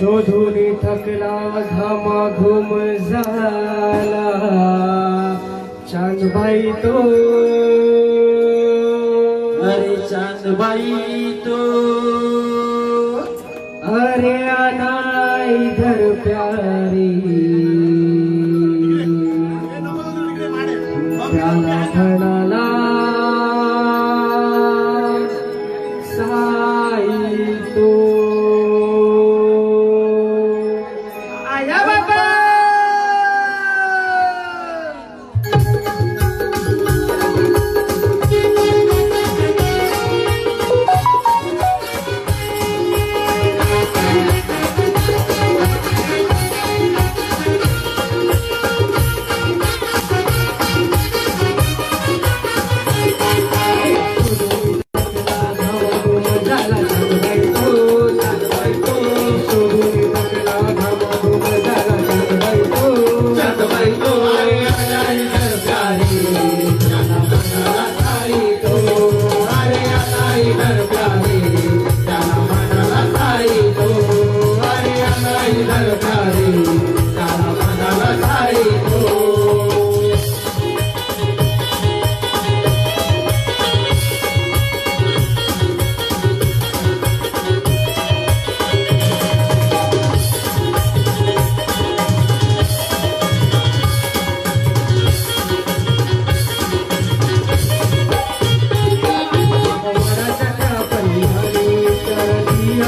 शोधून थकला घामा घुम झाला. चांदबाई तो. अरे चांदबाई तो. अरे आना इधर प्यार.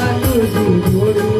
i Thank you.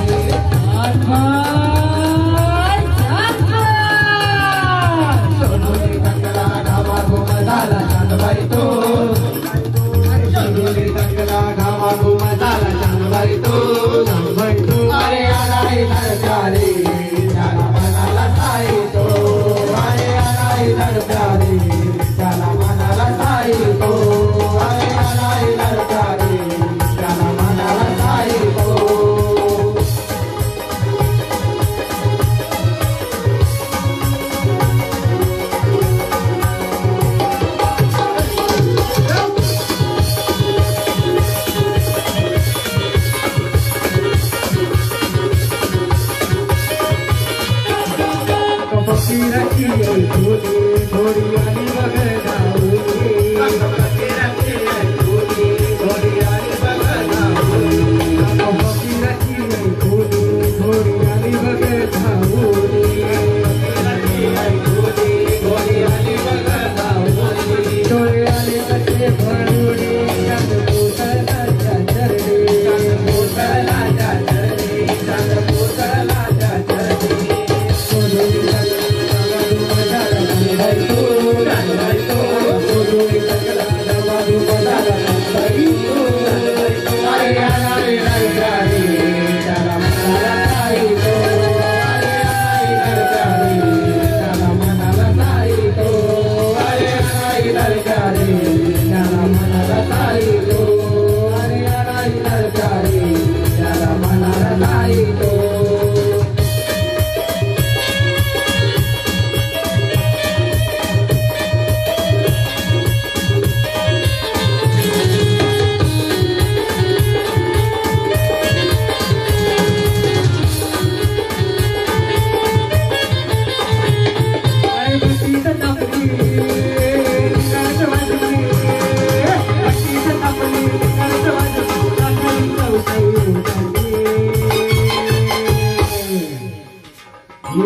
ir aquí, hoy, hoy, hoy,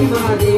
Everybody.